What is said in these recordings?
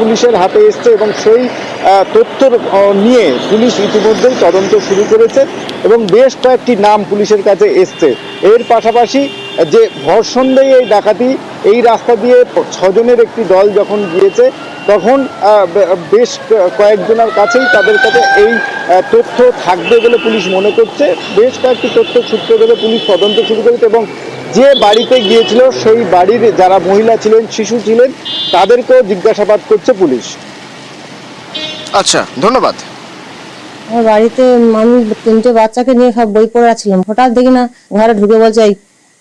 পুলিশের হাতে এসছে এবং সেই তথ্য নিয়ে পুলিশ ইতিমধ্যেই তদন্ত শুরু করেছে এবং বেশ কয়েকটি নাম পুলিশের কাছে এসছে। এর পাশাপাশি যে ভর সন্ধ্যেই এই ডাকাতি, এই রাস্তা দিয়ে ছজনের একটি দল যখন গিয়েছে, তখন বেশ কয়েকজনের কাছেই তাদের কাছে এই তথ্য থাকবে বলে পুলিশ মনে করছে। বেশ কয়েকটি তথ্য সূত্র ধরে পুলিশ তদন্ত শুরু করেছে এবং যে বাড়িতে গিয়েছিল সেই বাড়ির যারা মহিলা ছিলেন শিশু ছিলেন তাদেরকেও জিজ্ঞাসাবাদ করছে পুলিশ। আচ্ছা ধন্যবাদ। আমার বাড়িতে আমি তিনটে বাচ্চাকে নিয়ে সব বই পড়ে আছিলাম। হঠাৎ দেখি না ঘরে ঢুকে বলছে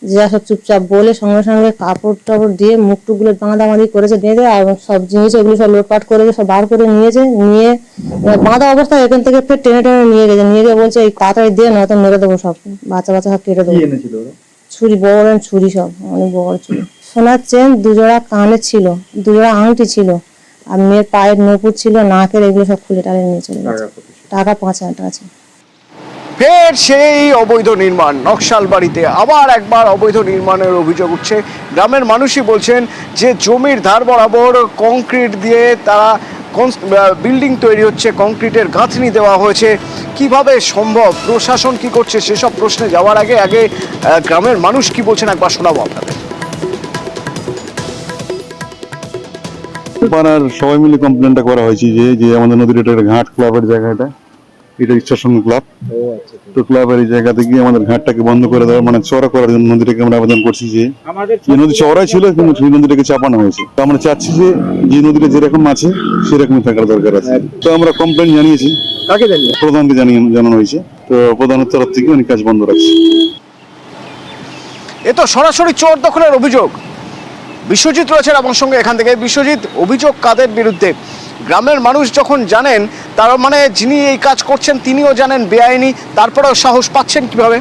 যা সব চুপচাপ বলে সঙ্গে সঙ্গে কাপড় টাপড় দিয়ে মুখ টুকগুলো বাঁধাবাঁধি করেছে বেঁধে আর সব জিনিস এগুলো সব লোটপাট করে সব বার করে নিয়েছে। নিয়ে বাঁধা অবস্থায় এখান থেকে ফের টেনে টেনে নিয়ে গেছে। নিয়ে গিয়ে বলছে এই তাড়াতাড়ি দিয়ে নয়তো মেরে দেবো সব। বাচ্চা বাচ্চা সব কেটে দেবো। ছুরি বড় বড় ছুরি সব অনেক বড় বড় ছুরি। সোনার চেন দুজোড়া কানের ছিল দুজোড়া আংটি ছিল আর মেয়ের পায়ের নপুর ছিল নাকের এগুলো সব খুলে টালে নিয়ে চলে গেছে। টাকা পাঁচ হাজার টাকা ছিল। ফের সেই অবৈধ নির্মাণ নকশাল বাড়িতে আবার একবার অবৈধ নির্মাণের অভিযোগ উঠছে। গ্রামের মানুষই বলছেন যে জমির ধার বরাবর কংক্রিট দিয়ে তারা বিল্ডিং তৈরি হচ্ছে, কংক্রিটের গাঁথনি দেওয়া হয়েছে। কীভাবে সম্ভব? প্রশাসন কি করছে? সেসব প্রশ্নে যাওয়ার আগে আগে গ্রামের মানুষ কি বলছেন একবার শোনাবো আপনাদের। পাড়ার সবাই মিলে কমপ্লেনটা করা হয়েছে যে যে আমাদের নদীর এটা ঘাট ক্লাবের জায়গা এটা। এটা স্টেশন ক্লাব তো ক্লাবের এই জায়গাতে গিয়ে আমাদের ঘাটটাকে বন্ধ করে দেওয়া মানে চড়া করার জন্য নদীটাকে আমরা আবেদন করছি যে নদী চওড়াই ছিল কিন্তু সেই নদীটাকে চাপানো হয়েছে। তো আমরা চাচ্ছি যে যে নদীটা যেরকম আছে সেরকমই থাকার দরকার আছে। তো আমরা কমপ্লেন জানিয়েছি। কাকে জানিয়ে? প্রধানকে জানিয়ে জানানো হয়েছে। তো প্রধানের তরফ থেকে উনি কাজ বন্ধ রাখছে। এ তো সরাসরি চোর দখলের অভিযোগ। বিশ্বজিৎ রয়েছেন আমার সঙ্গে এখান থেকে। বিশ্বজিৎ অভিযোগ কাদের বিরুদ্ধে? গ্রামের মানুষ যখন জানেন, তার মানে যিনি এই কাজ করছেন, তিনিও জানেন বেআইনি, তারপরেও সাহস পাচ্ছেন কীভাবে?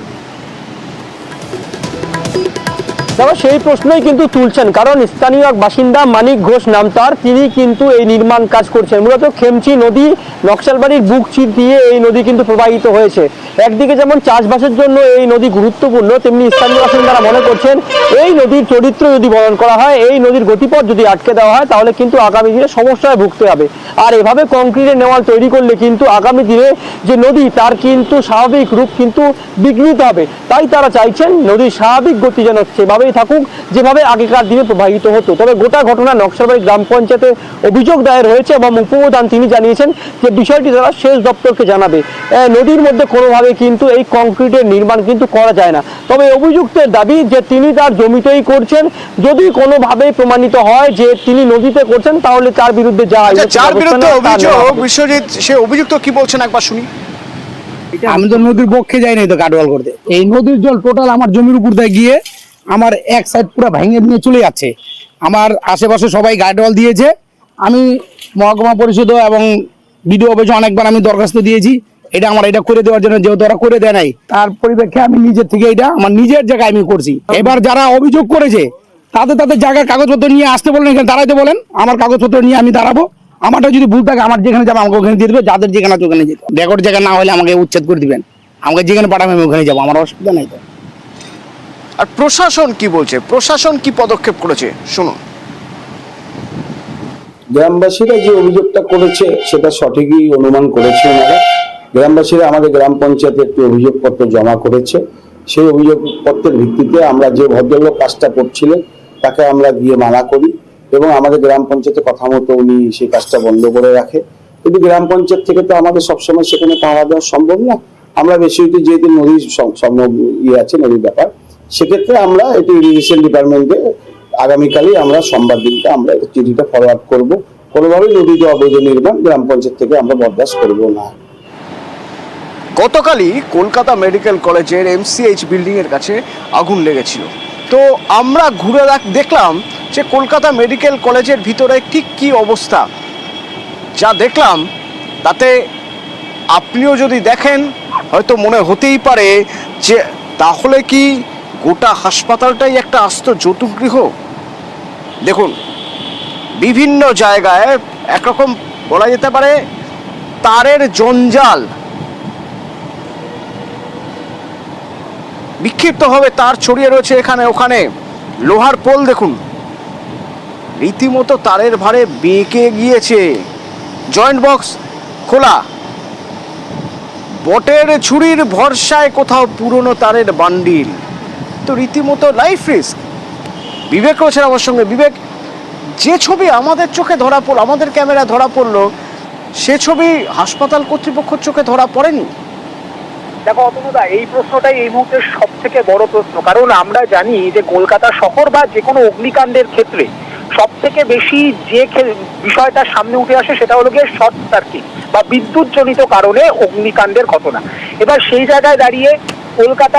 দেখো সেই প্রশ্নই কিন্তু তুলছেন, কারণ স্থানীয় এক বাসিন্দা মানিক ঘোষ নাম তার, তিনি কিন্তু এই নির্মাণ কাজ করছেন। মূলত খেমচি নদী, নকশালবাড়ির বুক চির দিয়ে এই নদী কিন্তু প্রবাহিত হয়েছে। একদিকে যেমন চাষবাসের জন্য এই নদী গুরুত্বপূর্ণ, তেমনি স্থানীয় বাসিন্দারা মনে করছেন, এই নদীর চরিত্র যদি বরণ করা হয়, এই নদীর গতিপথ যদি আটকে দেওয়া হয়, তাহলে কিন্তু আগামী দিনে সমস্যায় ভুগতে হবে। আর এভাবে কংক্রিটের নেওয়াল তৈরি করলে কিন্তু আগামী দিনে যে নদী, তার কিন্তু স্বাভাবিক রূপ কিন্তু বিঘ্নিত হবে। তাই তারা চাইছেন নদীর স্বাভাবিক গতি যেন সেভাবেই থাকুক যেভাবে আগেকার দিনে প্রবাহিত হতো। তবে গোটা ঘটনা নকশালবাড়ি গ্রাম পঞ্চায়েতে অভিযোগ দায়ের হয়েছে এবং উপপ্রধান তিনি জানিয়েছেন যে বিষয়টি তারা সেচ দপ্তরকে জানাবে। নদীর মধ্যে কোনোভাবে কিন্তু এই কংক্রিটের নির্মাণ কিন্তু করা যায় না। তবে অভিযুক্তের দাবি যে তিনি তার জমিতেই করছেন যদি কোনোভাবে প্রমাণিত হয় যে তিনি নদীতে করছেন তাহলে তার বিরুদ্ধে যা আচ্ছা যার বিরুদ্ধে অভিযোগ বিশ্বজিৎ সে অভিযুক্ত কি বলছেন একবার শুনি। আমি তো নদীর পক্ষে যাই নাই তো কাটওয়াল করতে। এই নদীর জল টোটাল আমার জমির উপর দিয়ে গিয়ে আমার এক সাইড পুরো ভেঙে নিয়ে চলে যাচ্ছে। আমার আশেপাশে সবাই গার্ডওয়াল দিয়েছে। আমি মহকুমা পরিষদ এবং বিডিও অফিসে অনেকবার আমি দরখাস্ত দিয়েছি। এটা আমার এটা করে দেওয়ার জন্য যেহেতু ওরা করে দেয় নাই, তার পরিপ্রেক্ষে আমি নিজের থেকে এটা আমার নিজের জায়গায় আমি করছি। এবার যারা অভিযোগ করেছে, তাদের তাদের জায়গায় কাগজপত্র নিয়ে আসতে বলেন, এখানে দাঁড়াইতে বলেন। আমার কাগজপত্র নিয়ে আমি দাঁড়াবো। আমারটা যদি ভুল থাকে, আমার যেখানে যাব, আমাকে ওখানে দিয়ে দেবে। যাদের যেখানে আছে ওখানে যেতে রেকর্ড জায়গা না হলে আমাকে উচ্ছেদ করে দিবেন। আমাকে যেখানে পাঠাবে আমি ওখানে যাব। আমার অসুবিধা নাই তো। আর প্রশাসন কি বলছে? প্রশাসন কি পদক্ষেপ করেছে? শুনুন। গ্রামবাসীরা যে অভিযোগটা করেছে, সেটা সঠিকই অনুমান করেছে ওনারা। গ্রামবাসীরা আমাদের গ্রাম পঞ্চায়েতে একটি অভিযোগপত্র জমা করেছে। সেই অভিযোগপত্রের ভিত্তিতে আমরা যে ভদ্রলোক কাজটা করছিলেন, তাকে আমরা গিয়ে মানা করি এবং আমাদের গ্রাম পঞ্চায়েতে কথা মতো উনি সেই কাজটা বন্ধ করে রাখে। কিন্তু গ্রাম পঞ্চায়েত থেকে তো আমাদের সবসময় সেখানে পাহারা দেওয়া সম্ভব না। আমরা বেশি যেহেতু নদীর সম- সম্ভব ইয়ে আছে, নদীর ব্যাপার। সেক্ষেত্রে আমরা এটি ইরিগেশন ডিপার্টমেন্টে আগামীকালই আমরা সোমবার দিনটা আমরা চিঠিটা ফরওয়ার্ড করব। কোনোভাবেই নদীতে অবৈধ নির্মাণ গ্রাম পঞ্চায়েত থেকে আমরা বরদাস্ত করব না। গতকালই কলকাতা মেডিকেল কলেজের এমসিএইচ বিল্ডিং এর কাছে আগুন লেগেছিল। তো আমরা ঘুরে দেখলাম যে কলকাতা মেডিকেল কলেজের ভিতরে ঠিক কি অবস্থা। যা দেখলাম, তাতে আপনিও যদি দেখেন, হয়তো মনে হতেই পারে যে তাহলে কি গোটা হাসপাতালটাই একটা আস্ত যৌতুগৃহ দেখুন, বিভিন্ন জায়গায় একরকম বলা যেতে পারে তারের জঞ্জাল। বিক্ষিপ্তভাবে তার ছড়িয়ে রয়েছে এখানে, ওখানে। লোহার পোল দেখুন। রীতিমতো তারের ভারে বেঁকে গিয়েছে। জয়েন্ট বক্স খোলা। বটের ছুরির ভরসায় কোথাও পুরনো তারের বান্ডিল। তো রীতিমতো লাইফ রিস্ক বিবেক রয়েছেন আমার সঙ্গে। বিবেক, যে ছবি আমাদের চোখে ধরা পড়ল আমাদের ক্যামেরা ধরা পড়ল, সে ছবি হাসপাতাল কর্তৃপক্ষের চোখে ধরা পড়েনি? দেখো, অতনুদা, এই প্রশ্নটাই এই মুহূর্তে সব থেকে বড় প্রশ্ন। কারণ আমরা জানি যে কলকাতা শহর বা যে কোনো অগ্নিকাণ্ডের ক্ষেত্রে সব থেকে বেশি যে বিষয়টা সামনে উঠে আসে সেটা হলো গিয়ে শর্ট সার্কিট বা বিদ্যুৎজনিত কারণে অগ্নিকাণ্ডের ঘটনা। এবার সেই জায়গায় দাঁড়িয়ে কলকাতা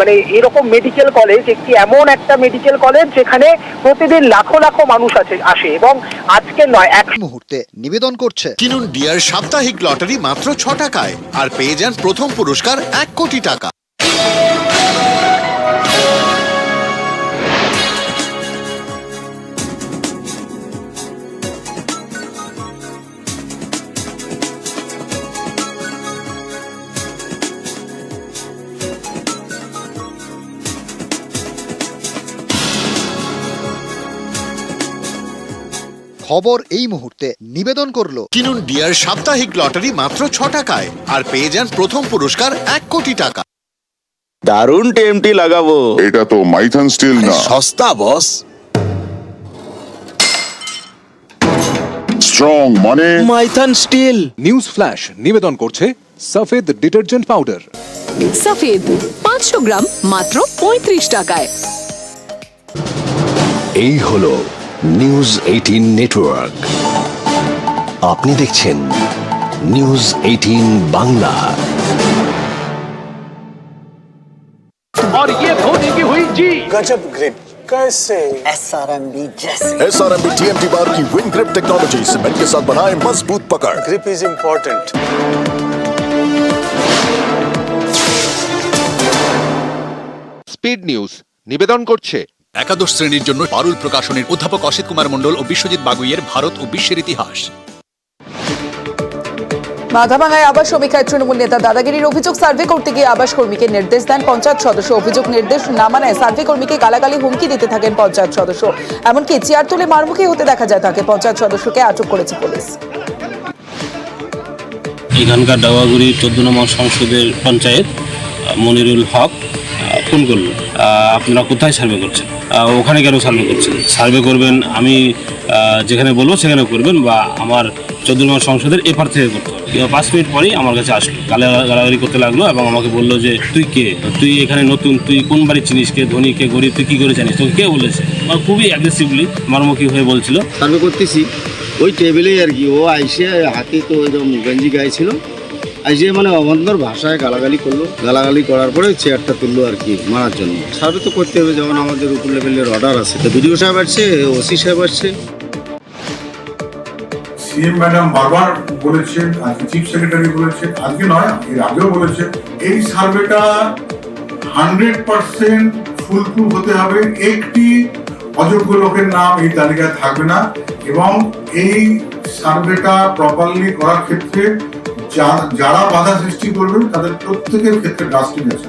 মানে এরকম মেডিকেল কলেজ একটি এমন একটা মেডিকেল কলেজ যেখানে প্রতিদিন লাখো লাখো মানুষ আছে আসে এবং আজকে নয় এক মুহূর্তে নিবেদন করছে। কিনুন ডিয়ার সাপ্তাহিক লটারি মাত্র ছ টাকায় আর পেয়ে যান প্রথম পুরস্কার এক কোটি টাকা। খবর এই মুহূর্তে নিবেদন করল। কিনুন ডিয়ার সাপ্তাহিক লটারি মাত্র ছ টাকায় আর পেয়ে যান প্রথম পুরস্কার এক কোটি টাকা। দারুণ টেমটি লাগাবো। এটা তো মাইথন স্টিল না। সস্তা বস। স্ট্রং মানে? মাইথান স্টিল। নিউজ ফ্ল্যাশ নিবেদন করছে সফেদ ডিটারজেন্ট পাউডার। সফেদ পাঁচশো গ্রাম মাত্র পঁয়ত্রিশ টাকায়। এই হলো নিউজ এইটিন নেটওয়ার্ক আপনি দেখছেন news eighteen Bangla S R M B T M T bar की विंग ग्रिप टेक्नोलॉजी सीमेंट के साथ बनाए मजबूत पकड़ grip is important speed news নিবেদন করছে একাদশ শ্রেণির জন্য পারুল প্রকাশনের অধ্যাপক অসিত কুমার মণ্ডল ও বিশ্বজিৎ বাগুইয়ের ভারত ও বিশ্বের ইতিহাস। মাথাভাঙায় আবাস সমীক্ষায় তৃণমূল নেতা দাদাগিরির অভিযোগ সার্ভে করতে গিয়ে আবাস কর্মীকে নির্দেশ দেন পঞ্চায়েত সদস্য। অভিযোগ নির্দেশ না মানায় সার্ভে কর্মীকে গালাগালি হুমকি দিতে থাকেন পঞ্চায়েত সদস্য। এমনকি চেয়ার তুলে মারমুখী হতে দেখা যায় তাকে। পঞ্চায়েত সদস্যকে আটক করেছে পুলিশ। এখানকার ডাওয়াগুড়ি চোদ্দ নম্বর সংসদের পঞ্চায়েত মনিরুল হক। ফোন করল আপনারা কোথায় সার্ভে করছেন? ওখানে কেন সার্ভে করছেন? সার্ভে করবেন, আমি যেখানে বলব সেখানে করবেন বা আমার চোদ্দ সংসদের এপার থেকে করতে হবে। পাঁচ মিনিট পরেই আমার কাছে আসলো গালা গালাগালি করতে লাগল এবং আমাকে বলল যে, তুই কে? তুই এখানে নতুন, তুই কোন বাড়ি চিনিস কে? ধনী কে? গরিব, তুই কী করে জানিস? তোকে কে বলেছে? আমার খুবই অ্যাগ্রেসিভলি মারমুখী হয়ে বলছিল। সার্ভে করতেছি। ওই টেবিলেই আর কি, ও আইসে হাতে তো একদম গঞ্জি গায়ে ছিল আইসে মানে অবন্ধর ভাষায় গালাগালি করল, গালাগালি করার পরে চেয়ারটা তুললো আর কি, মারার জন্য। সার্ভে তো করতে হবে, যেমন আমাদের উপর লেভেলের অর্ডার আছে। তো বিডিও সাহেব আসছে, ওসি সাহেব আসছে। সিএম ম্যাডাম বারবার বলেছেন আজকে চিফ সেক্রেটারি বলেছেন আজকে নয়, এর আগেও বলেছেন এই সার্ভেটা হান্ড্রেড পার্সেন্ট ফুলপ্রুফ হতে হবে। একটি অযোগ্য লোকের নাম এই তালিকায় থাকবে না, এবং এই সার্ভেটা প্রপারলি করার ক্ষেত্রে যা- যারা বাধা সৃষ্টি করবেন তাদের প্রত্যেকের ক্ষেত্রে ডাস্টবিন আছে।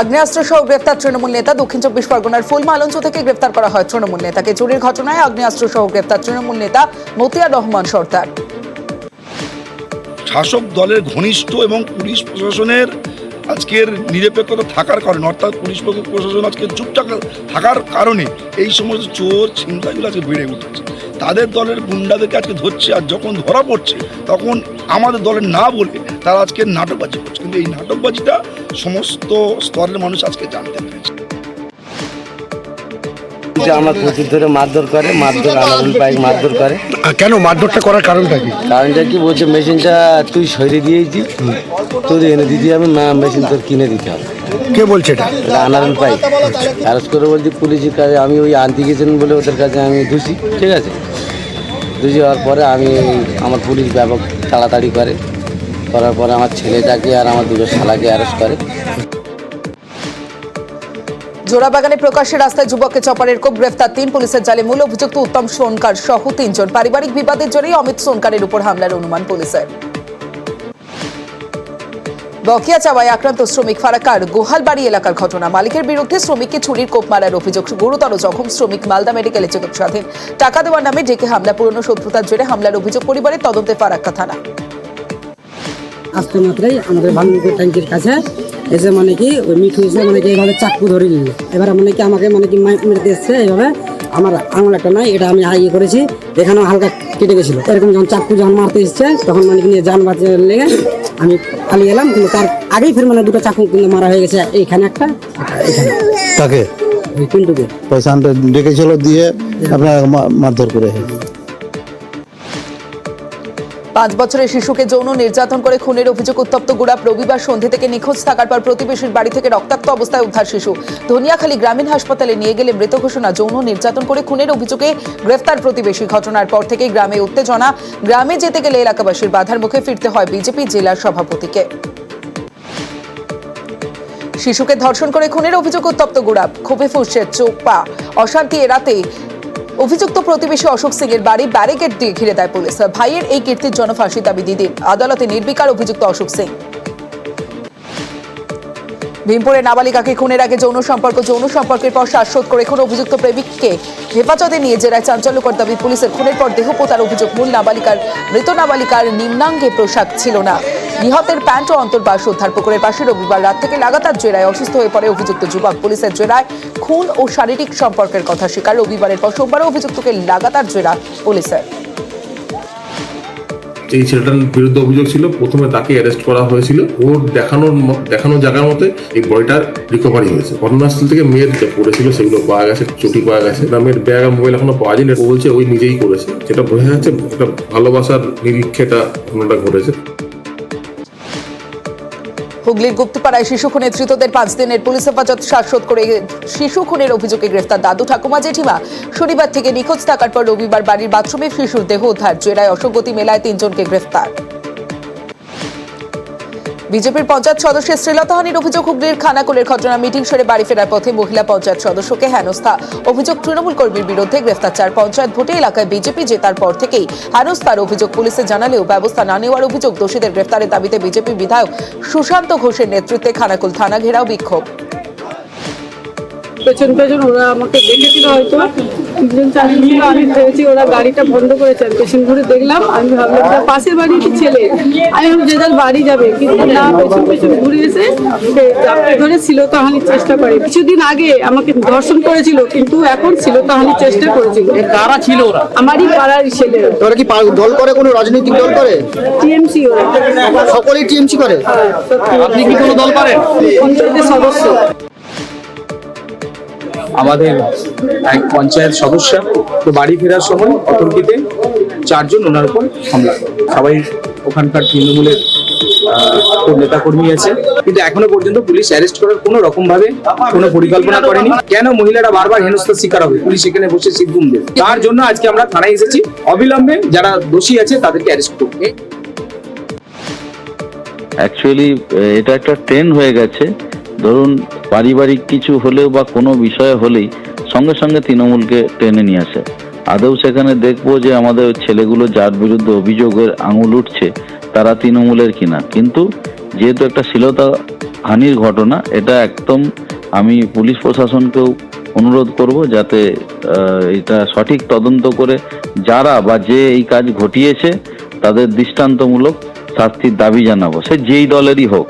আগ্নেয়াস্ত্র সহ গ্রেফতার তৃণমূল নেতা দক্ষিণ চব্বিশ পরগনার ফুলমালঞ্চ থেকে গ্রেফতার করা হয় তৃণমূল নেতাকে। চুরির ঘটনায় আগ্নেয়াস্ত্র সহ গ্রেফতার তৃণমূল নেতা মতিয়া রহমান সর্দার। শাসক দলের ঘনিষ্ঠ এবং পুলিশ প্রশাসনের আজকের নিরপেক্ষতা থাকার কারণে, অর্থাৎ পুলিশ প্রশাসন আজকে চুপ থাকার কারণে এই সমস্ত চোর ছিনতাইগুলো আজকে বেড়ে উঠেছে। তাদের দলের গুন্ডাদেরকে আজকে ধরছে আর যখন ধরা পড়ছে, তখন আমাদের দলের না বলে তারা আজকে নাটকবাজি করছে। কিন্তু এই নাটকবাজিটা সমস্ত স্তরের মানুষ আজকে জানতে পেরেছে। যে আমার প্রচুর ধরে মারধর করে মারধর আলাদা বাইক মারধর করে। কেন মারধরটা করার কারণটা কি? কারণটা কি বলছে মেশিনটা তুই সরিয়ে দিয়েছি। তোর এনে দিতে হবে না মেশিন তোর কিনে দিতে হবে। কে বলছে এটা? এটা আনারুল পাই অ্যারেস্ট করে বলছি পুলিশের কাছে আমি ওই আনতে গেছিলেন বলে ওদের কাছে আমি দোষী ঠিক আছে? দোষী হওয়ার পরে আমি আমার পুলিশ ব্যাপক তাড়াতাড়ি করে। করার পরে আমার ছেলেটাকে আর আমার দুটো শালাকে অ্যারেস্ট করে। জোড়াবাগানে প্রকাশ্যে রাস্তায় যুবককে চপারের কোপ গ্রেফতার তিন পুলিশের জালে মূল অভিযুক্ত উত্তম সোনকার সহ তিনজন। পারিবারিক বিবাদের জেরেই অমিত সোনকারের উপর হামলার অনুমান পুলিশের। বকেয়া চাওয়ায় আক্রান্ত শ্রমিক ফারাকার গোহালবাড়ি এলাকার ঘটনা। মালিকের বিরুদ্ধে শ্রমিককে ছুরির কোপ মারার অভিযোগ। গুরুতর জখম শ্রমিক মালদা মেডিকেলে চিকিৎসাধীন। টাকা দেওয়ার নামে ডেকে হামলা, পুরনো শত্রুতার জেরে হামলার অভিযোগ পরিবারের তদন্তে ফারাক্কা থানা। আসতে মাত্রই আমাদের ভাঙ্গুপুর ট্যাঙ্কির কাছে এসে মানে কি ওই মিঠু এসে মানে কি এইভাবে চাকু ধরে নিল। এবার মানে কি আমাকে মানে কি মেরে এসছে এইভাবে? আমার আঙুল একটা নাই এটা আমি ইয়ে করেছি এখানেও হালকা কেটে গেছিল। এরকম যখন চাকু যখন মারতে এসছে তখন মানে কি নিয়ে যান বাঁচিয়ে লেগে আমি পালিয়ে এলাম কিন্তু তার আগেই ফের মানে দুটো চাকু কিন্তু মারা হয়ে গেছে এইখানে একটা এখানে তাকে ওই কুন্টুকে পয়সা আনতে ডেকেছিল দিয়ে আপনার মারধর করে। পাঁচ বছরের শিশুকে যৌন নির্যাতন করে খুনের অভিযোগ উত্তপ্ত গুড়াপ রবিবার সন্ধে থেকে নিখোঁজ থাকার পর প্রতিবেশীর বাড়ি থেকে রক্তাক্ত অবস্থায় উদ্ধার শিশু। ধনিয়াখালী গ্রামীণ হাসপাতালে নিয়ে গেলে মৃত ঘোষণা যৌন নির্যাতন করে খুনের অভিযোগে গ্রেফতার প্রতিবেশী। ঘটনার পর থেকেই গ্রামে উত্তেজনা। গ্রামে যেতে গেলে এলাকাবাসীর বাধার মুখে ফিরতে হয় বিজেপি জেলা সভাপতিকে। শিশুকে ধর্ষণ করে খুনের অভিযোগ উত্তপ্ত গুড়াপ ক্ষোভে ফুসছে চোখ, পা। অশান্তি এড়াতে অভিযুক্ত প্রতিবেশী অশোক সিং এর বাড়ি ব্যারিকেড দিয়ে ঘিরে দেয় পুলিশ। ভাইয়ের এই কীর্তির জন্য ফাঁসি দাবি দিদিন আদালতে নির্বিকার অভিযুক্ত অশোক সিং। ভীমপুরে নাবালিকাকে খুনের আগে যৌন সম্পর্ক, যৌন সম্পর্কের পর শ্বাসরোধ করে খুন অভিযুক্ত প্রেমিককে হেফাজতে নিয়ে জেরায় চাঞ্চল্যকর দাবি পুলিশের খুনের পর দেহ পোতার অভিযোগ। মূল নাবালিকার, মৃত নাবালিকার নিম্নাঙ্গে পোশাক ছিল না। নিহতের প্যান্ট ও অন্তর্বাস উদ্ধার পুকুরের পাশে রবিবার রাত থেকে লাগাতার জেরায় অসুস্থ হয়ে পড়ে অভিযুক্ত যুবক। পুলিশের জেরায় খুন ও শারীরিক সম্পর্কের কথা স্বীকার। রবিবারের পর সোমবারও অভিযুক্তকে লাগাতার জেরা পুলিশের। এই ছেলেটার বিরুদ্ধে অভিযোগ ছিল। প্রথমে তাকে অ্যারেস্ট করা হয়েছিল। ওর দেখানোর দেখানোর দেখানো জায়গার মতে এই বডিটার রিকভারি হয়েছে। ঘটনাস্থল থেকে মেয়ের যা পড়েছিল সেগুলো পাওয়া গেছে, চটি পাওয়া গেছে। না, মেয়ের ব্যাগ আর মোবাইল এখনও পাওয়া যায়নি। বলছে ওই নিজেই করেছে। যেটা বোঝা যাচ্ছে, একটা ভালোবাসার নিরীক্ষেটা ঘটনাটা ঘটেছে। হুগলির গুপ্তপাড়ায় শিশু খুনে ধৃতদের পাঁচ দিনের পুলিশ হেফাজত শ্বাসরোধ করে শিশু খুনের অভিযোগে গ্রেফতার দাদু ঠাকুমা জেঠিমা। শনিবার থেকে নিখোঁজ থাকার পর রবিবার বাড়ির বাথরুমে শিশুর দেহ উদ্ধার। জেরায় অসঙ্গতি মেলায় তিনজনকে গ্রেফতার। বিজেপির পঞ্চায়েত সদস্যের শ্রীলতাহানির অভিযোগ হুগলির খানাকুলের ঘটনা, মিটিং সেরে বাড়ি ফেরার পথে মহিলা পঞ্চায়েত সদস্যকে হেনস্থা। অভিযোগ তৃণমূল কর্মীর বিরুদ্ধে গ্রেফতার চার পঞ্চায়েত ভোটে এলাকায় বিজেপি জেতার পর থেকেই হেনস্থার অভিযোগ পুলিশে জানালেও ব্যবস্থা না নেওয়ার অভিযোগ দোষীদের গ্রেফতারের দাবিতে বিজেপি বিধায়ক সুশান্ত ঘোষের নেতৃত্বে খানাকুল থানা ঘেরাও বিক্ষোভ। পেছন পেছন ওরা আমাকে দেখেছিল হয়তো। তিনজন চারজন ছিল আমি ভেবেছি ওরা গাড়িটা বন্ধ করেছে আমি পেছন ঘুরে দেখলাম আমি ভাবলাম যে পাশের বাড়ির কি ছেলে। আমি ভাবলাম যে যার বাড়ি যাবে কিন্তু না পেছন পেছন ঘুরে এসে ধরে শিলতাহানির চেষ্টা করে। কিছুদিন আগে আমাকে ধর্ষণ করেছিল কিন্তু এখন শিলতাহানির চেষ্টা করেছিল। কারা ছিল ওরা? আমারই পাড়ার ছেলে। ওরা কি দল করে কোনো রাজনৈতিক দল করে? টিএমসি ওরা। সকলেই টিএমসি করে? আপনি কি কোনো দল করেন? পঞ্চায়েতের সদস্য। আমাদের এক পঞ্চায়েত সদস্য তো বাড়ি ফেরার সময় অতর্কিতে চারজন ওনার উপর হামলা। সবাই ওখানকার তৃণমূলের নেতা কর্মী আছে। কিন্তু এখনও পর্যন্ত পুলিশ অ্যারেস্ট করার কোনো রকম ভাবে কোনো পরিকল্পনা করেনি। কেন মহিলারা বারবার হেনস্থার শিকার হবে? পুলিশ এখানে বসে সিদ্ধান্ত দেবে। তার জন্য আজকে আমরা থানায় এসেছি। অবিলম্বে যারা দোষী আছে তাদেরকে অ্যারেস্ট করবে। অ্যাকচুয়ালি এটা একটা ট্রেন্ড হয়ে গেছে। ধরুন, পারিবারিক কিছু হলেও বা কোনো বিষয় হলেই সঙ্গে সঙ্গে তৃণমূলকে টেনে নিয়ে আসে। আদৌ সেখানে দেখব যে আমাদের ছেলেগুলো যার বিরুদ্ধে অভিযোগের আঙুল উঠছে, তারা তৃণমূলের কিনা। কিন্তু যেহেতু একটা শ্লীলতা হানির ঘটনা, এটা একদম আমি পুলিশ প্রশাসনকেও অনুরোধ করব যাতে এটা সঠিক তদন্ত করে যারা বা যে এই কাজ ঘটিয়েছে, তাদের দৃষ্টান্তমূলক শাস্তির দাবি জানাব। সে যেই দলেরই হোক।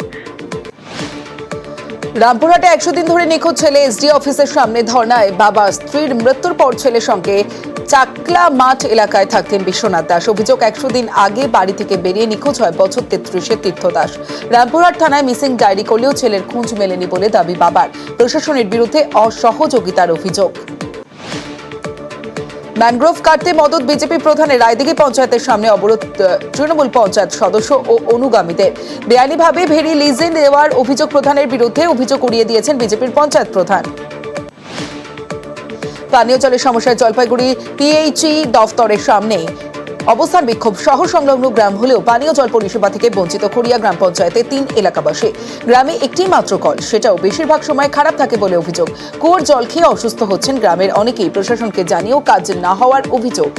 রামপুরহাটে একশো দিন ধরে নিখোঁজ ছেলে এসডি অফিসের সামনে ধর্নায় বাবা স্ত্রীর মৃত্যুর পর ছেলের সঙ্গে চাকলা মাঠ এলাকায় থাকতেন বিশ্বনাথ দাস। অভিযোগ, একশো দিন আগে বাড়ি থেকে বেরিয়ে নিখোঁজ হয় বছর তেত্রিশের তীর্থ দাস রামপুরহাট থানায় মিসিং ডায়েরি করলেও ছেলের খোঁজ মেলেনি বলে দাবি বাবার। প্রশাসনের বিরুদ্ধে অসহযোগিতার অভিযোগ। ম্যানগ্রোভ কাটতে মদত বিজেপি প্রধানের রায়দিঘি পঞ্চায়েতের সামনে অবরোধ তৃণমূল পঞ্চায়েত সদস্য ও অনুগামীদের। বেআইনিভাবে ভেরি লিজে দেওয়ার অভিযোগ প্রধানের বিরুদ্ধে অভিযোগ উড়িয়ে দিয়েছেন বিজেপির পঞ্চায়েত প্রধান। পানীয় জলের সমস্যায় জলপাইগুড়ি পিএইচই দফতরের সামনে। অবস্থান বিক্ষোভ শহর সংলগ্ন গ্রাম হলেও পানীয় জল পরিষেবা থেকে বঞ্চিত খড়িয়া গ্রাম পঞ্চায়েতে তিন এলাকাবাসী। গ্রামে একটি মাত্র কল, সেটাও বেশিরভাগ সময় খারাপ থাকে বলে অভিযোগ। কুয়োর জল খেয়ে অসুস্থ হচ্ছেন গ্রামের অনেকেই, প্রশাসনকে জানিয়েও কাজ না হওয়ার অভিযোগ।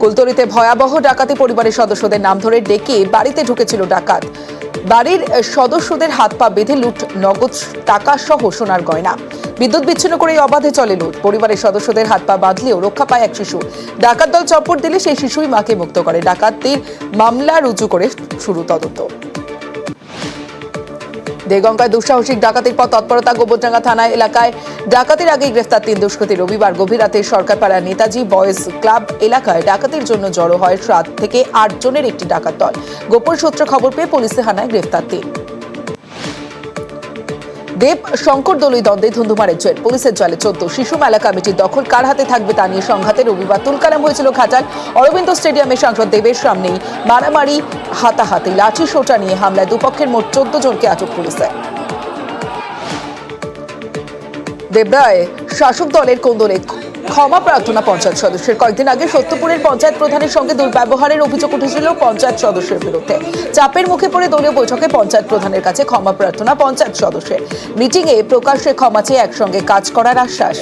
কুলতরিতে ভয়াবহ ডাকাতি পরিবারের সদস্যদের নাম ধরে ডেকে বাড়িতে ঢুকেছিল ডাকাত। বাড়ির সদস্যদের হাত পা বেঁধে লুট, নগদ টাকা সহ সোনার গয়না। বিদ্যুৎ বিচ্ছিন্ন করে অবাধে চলে লুট। পরিবারের সদস্যদের হাত পা বাঁধলেও রক্ষা পায় এক শিশু। ডাকাত দল চপ্পর দিলে সেই শিশুই মাকে মুক্ত করে। ডাকাতদের মামলা রুজু করে শুরু তদন্ত। দেগঙ্গায় দুঃসাহসিক ডাকাতির পর তৎপরতা গোবরডাঙ্গা থানা এলাকায় ডাকাতির আগে গ্রেফতার তিন দুষ্কৃতী রবিবার গভীর রাতে সরকারপাড়া নেতাজি বয়েজ ক্লাব এলাকায় ডাকাতির জন্য জড়ো হয় সাত থেকে আট জনের একটি ডাকাত দল। গোপন সূত্রে খবর পেয়ে পুলিশে হানায় গ্রেফতার তিন। দেব, শঙ্কর দলুই দ্বন্দ্বে ধুন্ধুমারের জেল পুলিশের জলে চোদ্দ শিশু মেলা কমিটির দখল। কার হাতে থাকবে তা নিয়ে সংঘাতে রবিবার তুলকালাম হয়েছিল ঘাটাল। অরবিন্দ স্টেডিয়ামে সাংসদ দেবের সামনেই মারামারি, হাতাহাতি, লাঠি সোটা নিয়ে হামলায় দুপক্ষের মোট চোদ্দ জনকে আটক পুলিশে। দেবরায়, শাসক দলের কোন্দলে ক্ষমা প্রার্থনা পঞ্চায়েত সদস্যের। কয়েকদিন আগে সত্যপুরের পঞ্চায়েত প্রধানের সঙ্গে দুর্ব্যবহারের অভিযোগ উঠেছিল পঞ্চায়েত সদস্যের বিরুদ্ধে। চাপের মুখে পড়ে দলীয় বৈঠকে পঞ্চায়েত প্রধানের কাছে ক্ষমা প্রার্থনা পঞ্চায়েত সদস্যের। মিটিংয়ে প্রকাশ্যে ক্ষমা চেয়ে একসঙ্গে কাজ করার আশ্বাস।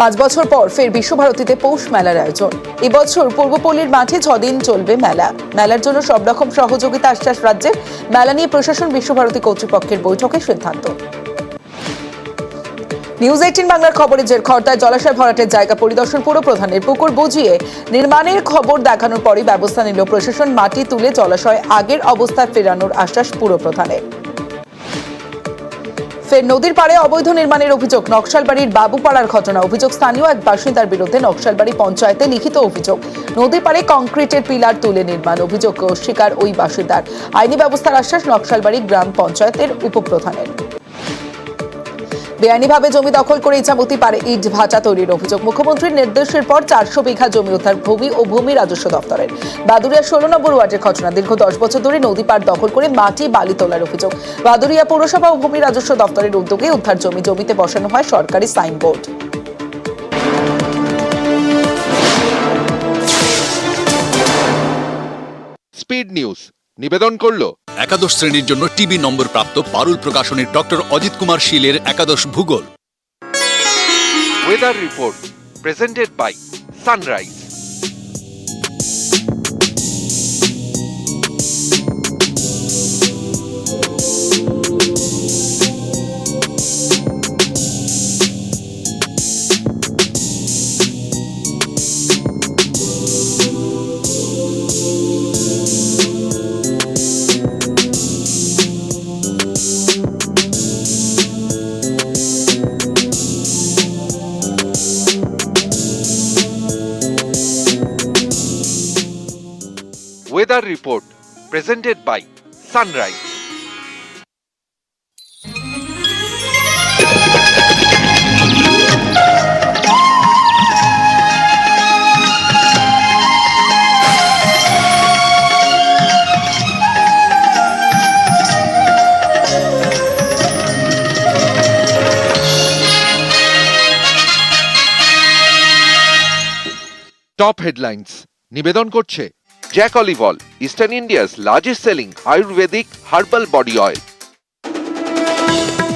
পাঁচ বছর পর ফের বিশ্বভারতীতে পৌষ মেলার আয়োজন। এবছর পূর্বপল্লীর মাঠে ছদিন চলবে মেলা। মেলার জন্য সব রকম সহযোগিতা আশ্বাস রাজ্যের মেলা নিয়ে প্রশাসন বিশ্বভারতী কর্তৃপক্ষের বৈঠকে সিদ্ধান্ত। নিউজ এইটিন বাংলার খবরে জের খর্দায় জলাশয় ভরাটের জায়গা পরিদর্শন পুর প্রধানের পুকুর বুঝিয়ে নির্মাণের খবর দেখানোর পরই ব্যবস্থা নিল প্রশাসন। মাটি তুলে জলাশয় আগের অবস্থায় ফেরানোর আশ্বাস পুর প্রধানের ফের নদীর পাড়ে অবৈধ নির্মাণের অভিযোগ। নকশালবাড়ির বাবুপাড়ার ঘটনা। অভিযোগ, স্থানীয় এক বাসিন্দার বিরুদ্ধে নকশালবাড়ি পঞ্চায়েতে লিখিত অভিযোগ। নদীর পাড়ে কংক্রিটের পিলার তুলে নির্মাণ অভিযোগ অস্বীকার ওই বাসিন্দার। আইনি ব্যবস্থার আশ্বাস নকশালবাড়ি গ্রাম পঞ্চায়েতের উপপ্রধানের। বেআইনিভাবে জমি দখল করে ইচ্ছামতি পারে ইট ভাটা তৈরির অভিযোগ। মুখ্যমন্ত্রীর নির্দেশের পর চারশো বিঘা জমি উদ্ধার ভূমি ও ভূমি রাজস্ব দপ্তরের। বাদুরিয়া ষোলো নম্বর ওয়ার্ডের ঘটনা দীর্ঘ দশ বছর ধরে নদী পার দখল করে মাটি বালি তোলার অভিযোগ। বাদুরিয়া পৌরসভা ও ভূমি রাজস্ব দপ্তরের উদ্যোগে উদ্ধার জমি জমিতে বসানো হয় সরকারি সাইনবোর্ড। Speed news. নিবেদন করল। একাদশ শ্রেণির জন্য টিভি নম্বর প্রাপ্ত পারুল প্রকাশনের ডক্টর অজিত কুমার শীলের একাদশ ভূগোল। Weather report presented by Sunrise presented by Sunrise top headlines নিবেদন করছে Jac Olivol eastern India's largest selling ayurvedic herbal body oil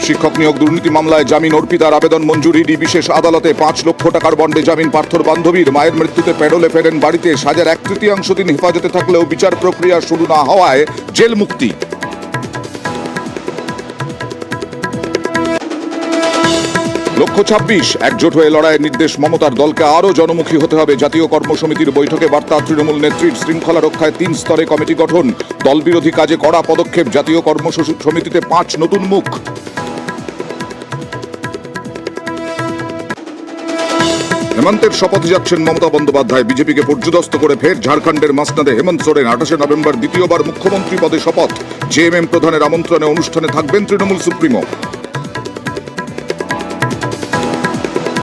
শিক্ষক নিয়োগ দুর্নীতি মামলায় জামিন অর্পিতার আবেদন মঞ্জুর ইডি বিশেষ আদালতে পাঁচ লক্ষ টাকার বন্ডে জামিন পার্থর বান্ধবীর মায়ের মৃত্যুতে প্যাডলে ফেরেন বাড়িতে সাজার এক তৃতীয়াংশ দিন হেফাজতে থাকলেও বিচার প্রক্রিয়া শুরু না হওয়ায় জেল মুক্তি লক্ষ্য ছাব্বিশ, একজোট হয়ে লড়াইয়ের নির্দেশ। মমতার দলকে আরও জনমুখী হতে হবে। জাতীয় কর্মসমিতির বৈঠকে বার্তা তৃণমূল নেত্রীর শৃঙ্খলা রক্ষায় তিন স্তরে কমিটি গঠন। দলবিরোধী কাজে কড়া পদক্ষেপ। জাতীয় কর্মসমিতিতে পাঁচ নতুন মুখ। হেমন্তের শপথ যাচ্ছেন মমতা বন্দ্যোপাধ্যায়। বিজেপিকে পর্যদস্ত করে ফের ঝাড়খণ্ডের মাসনাদে হেমন্ত সোরেন। আঠাশে নভেম্বর দ্বিতীয়বার মুখ্যমন্ত্রী পদে শপথ। জেএমএম প্রধানের আমন্ত্রণে অনুষ্ঠানে থাকবেন তৃণমূল সুপ্রিমো।